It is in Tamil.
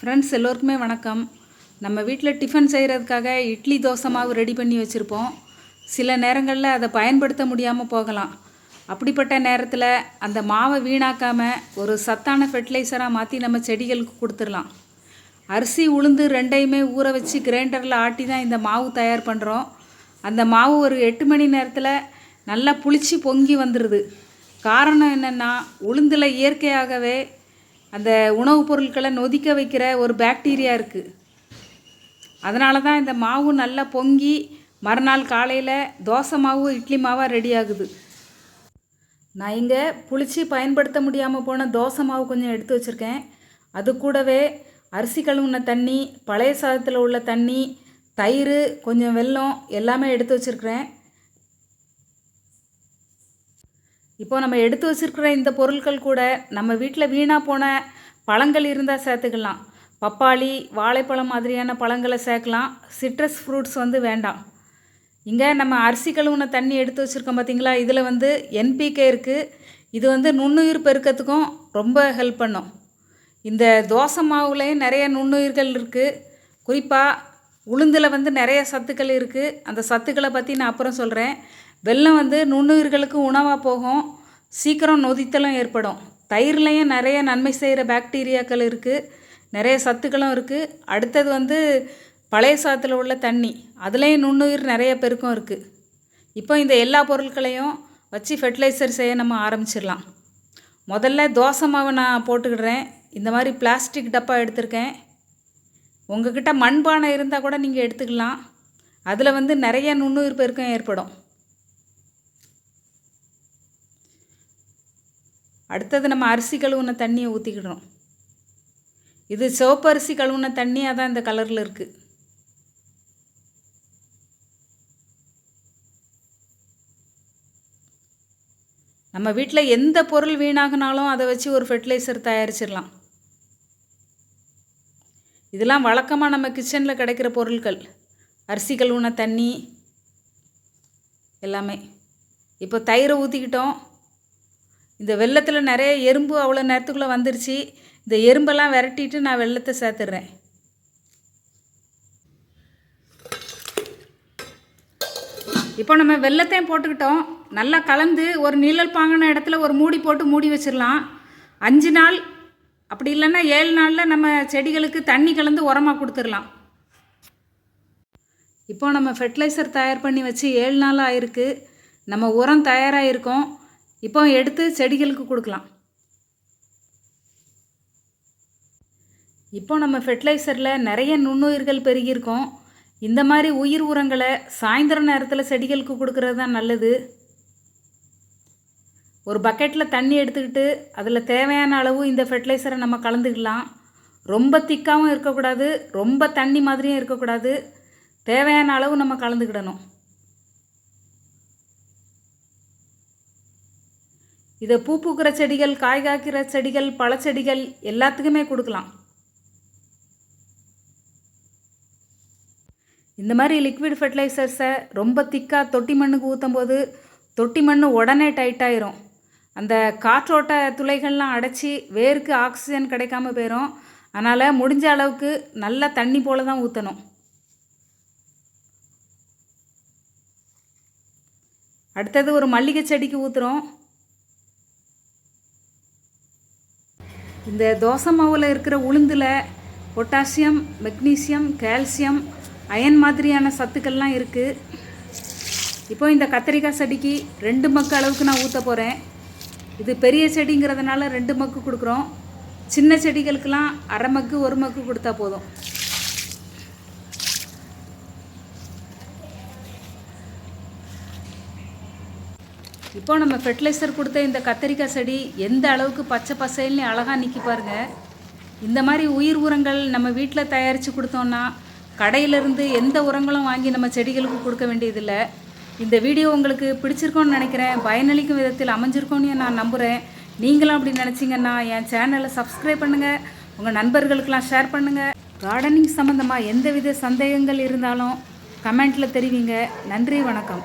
ஃப்ரெண்ட்ஸ் எல்லோருக்குமே வணக்கம். நம்ம வீட்டில் டிஃபன் செய்கிறதுக்காக இட்லி தோசை மாவு ரெடி பண்ணி வச்சுருப்போம். சில நேரங்களில் அதை பயன்படுத்த முடியாமல் போகலாம். அப்படிப்பட்ட நேரத்தில் அந்த மாவை வீணாக்காமல் ஒரு சத்தான ஃபெர்டிலைசராக மாற்றி நம்ம செடிகளுக்கு கொடுத்துடலாம். அரிசி உளுந்து ரெண்டையுமே ஊற வச்சு கிரைண்டரில் ஆட்டி தான் இந்த மாவு தயார் பண்ணுறோம் அந்த மாவு ஒரு எட்டு மணி நேரத்தில் நல்லா புளிச்சு பொங்கி வந்துடுது காரணம் என்னென்னா உளுந்தில் இயற்கையாகவே அந்த உணவுப் பொருட்களை நொதிக்க வைக்கிற ஒரு பாக்டீரியா இருக்குது அதனால தான் இந்த மாவு நல்லா பொங்கி மறுநாள் காலையில் தோசை மாவு இட்லி மாவாக ரெடி ஆகுது. நான் இங்கே புளிச்சு பயன்படுத்த முடியாமல் போன தோசை மாவு கொஞ்சம் எடுத்து வச்சுருக்கேன். அது கூடவே அரிசி கழுவுன தண்ணி பழைய சாதத்தில் உள்ள தண்ணி தயிர் கொஞ்சம் வெல்லம் எல்லாமே எடுத்து வச்சுருக்கிறேன். இப்போ நம்ம எடுத்து வச்சுருக்கிற இந்த பொருட்கள் கூட நம்ம வீட்டில் வீணாக போன பழங்கள் இருந்தால் சேர்த்துக்கலாம். பப்பாளி வாழைப்பழம் மாதிரியான பழங்களை சேர்க்கலாம். சிட்ரஸ் ஃப்ரூட்ஸ் வந்து வேண்டாம். இங்கே நம்ம அரிசி கழுவுன தண்ணி எடுத்து வச்சுருக்கோம் பார்த்தீங்களா இதில் வந்து என்பிகே இருக்குது இது வந்து நுண்ணுயிர் பெருக்கத்துக்கும் ரொம்ப ஹெல்ப் பண்ணும். இந்த தோசை மாவுலேயும் நிறைய நுண்ணுயிர்கள் இருக்குது குறிப்பாக உளுந்தில் வந்து நிறைய சத்துக்கள் இருக்குது அந்த சத்துக்களை பற்றி நான் அப்புறம் சொல்கிறேன் வெல்லம் வந்து நுண்ணுயிர்களுக்கு உணவாக போகும். சீக்கிரம் நொதித்தலும் ஏற்படும். தயிர்லேயும் நிறைய நன்மை செய்கிற பாக்டீரியாக்கள் இருக்குது நிறைய சத்துக்களும் இருக்குது அடுத்தது வந்து பழைய சாதத்தில் உள்ள தண்ணி. அதுலேயும் நுண்ணுயிர் நிறைய பெருக்கம் இருக்குது இப்போ இந்த எல்லா பொருட்களையும் வச்சு ஃபெர்டிலைசர் செய்ய நம்ம ஆரம்பிச்சிடலாம். முதல்ல தோசை மாவை நான் போட்டுக்கிடுறேன். இந்த மாதிரி பிளாஸ்டிக் டப்பா எடுத்திருக்கேன். உங்ககிட்ட மண்பானை இருந்தால் கூட நீங்கள் எடுத்துக்கலாம். அதில் வந்து நிறைய நுண்ணுயிர் பெருக்கம் ஏற்படும். அடுத்தது நம்ம அரிசி கழுவுன தண்ணியை ஊற்றிக்கிடுறோம் இது சிவப்பு அரிசி கழுவுன தண்ணியாக தான் இந்த கலரில் இருக்குது நம்ம வீட்டில் எந்த பொருள் வீணாகினாலும் அதை வச்சு ஒரு ஃபெர்டிலைசர் தயாரிச்சிடலாம். இதெல்லாம் வழக்கமாக நம்ம கிச்சனில் கிடைக்கிற பொருட்கள். அரிசி கழுவுன தண்ணி எல்லாமே. இப்போ தயிரை ஊற்றிக்கிட்டோம் இந்த வெள்ளத்தில் நிறைய எறும்பு அவ்வளோ நேரத்துக்குள்ளே வந்துருச்சு. இந்த எறும்பெல்லாம் விரட்டிட்டு நான் வெள்ளத்தை சேர்த்துடுறேன். இப்போ நம்ம வெள்ளத்தையும் போட்டுக்கிட்டோம். நல்லா கலந்து ஒரு நிழல் பாங்கின இடத்துல ஒரு மூடி போட்டு மூடி வச்சிடலாம். அஞ்சு நாள் அப்படி இல்லைன்னா ஏழு நாளில் நம்ம செடிகளுக்கு தண்ணி கலந்து உரமாக கொடுத்துடலாம். இப்போ நம்ம ஃபெர்டிலைசர் தயார் பண்ணி வச்சு ஏழு நாள் ஆயிருக்கு. நம்ம உரம் தயாராக இருக்கோம் இப்போ எடுத்து செடிகளுக்கு கொடுக்கலாம். இப்போ நம்ம ஃபெர்டிலைசரில் நிறைய நுண்ணுயிர்கள் பெருகியிருக்கோம். இந்த மாதிரி உயிர் உரங்களை சாயந்தர நேரத்தில் செடிகளுக்கு கொடுக்கறது தான் நல்லது. ஒரு பக்கெட்டில் தண்ணி எடுத்துக்கிட்டு அதில் தேவையான அளவு இந்த ஃபெர்டிலைசரை நம்ம கலந்துக்கலாம். ரொம்ப திக்காகவும் இருக்கக்கூடாது ரொம்ப தண்ணி மாதிரியும் இருக்கக்கூடாது. தேவையான அளவு நம்ம கலந்துக்கிடணும். இதை பூ பூக்கிற செடிகள் காய் காய்க்கிற செடிகள் பழச்செடிகள் எல்லாத்துக்குமே கொடுக்கலாம். இந்த மாதிரி லிக்விட் ஃபெர்டிலைசர்ஸை ரொம்ப திக்காக தொட்டி மண்ணுக்கு ஊற்றும் போது தொட்டி மண் உடனே டைட்டாயிரும் அந்த காற்றோட்ட துளைகள்லாம் அடைச்சி வேருக்கு ஆக்சிஜன் கிடைக்காம போயிடும் அதனால் முடிஞ்ச அளவுக்கு நல்ல தண்ணி போல் தான் ஊற்றணும் அடுத்தது ஒரு மல்லிகை செடிக்கு ஊற்றுறோம் இந்த தோசை மாவில் இருக்கிற உளுந்தில் பொட்டாசியம் மெக்னீசியம் கால்சியம் அயன் மாதிரியான சத்துக்கள்லாம் இருக்குது இப்போ இந்த கத்திரிக்காய் செடிக்கு ரெண்டு மக்கு அளவுக்கு நான் ஊற்ற போகிறேன் இது பெரிய செடிங்கிறதுனால ரெண்டு மக்கு கொடுக்குறோம். சின்ன செடிகளுக்கெல்லாம் அரை மக்கு ஒரு மக்கு கொடுத்தா போதும். இப்போ நம்ம ஃபெர்டிலைசர் கொடுத்த இந்த கத்திரிக்காய் செடி எந்த அளவுக்கு பச்சை பசைல்னு அழகாக நிற்கி பாருங்க. இந்த மாதிரி உயிர் உரங்கள் நம்ம வீட்டில் தயாரித்து கொடுத்தோன்னா கடையிலேருந்து எந்த உரங்களும் வாங்கி நம்ம செடிகளுக்கு கொடுக்க வேண்டியதில்லை. இந்த வீடியோ உங்களுக்கு பிடிச்சிருக்கோன்னு நினைக்கிறேன். பயனளிக்கும் விதத்தில் அமைஞ்சிருக்கோன்னு நான் நம்புகிறேன் நீங்களும் அப்படி நினச்சிங்கன்னா என் சேனலை சப்ஸ்கிரைப் பண்ணுங்கள் உங்கள் நண்பர்களுக்கெல்லாம் ஷேர் பண்ணுங்கள் கார்டனிங் சம்மந்தமாக எந்தவித சந்தேகங்கள் இருந்தாலும் கமெண்ட்டில் தெரிவிங்க. நன்றி வணக்கம்.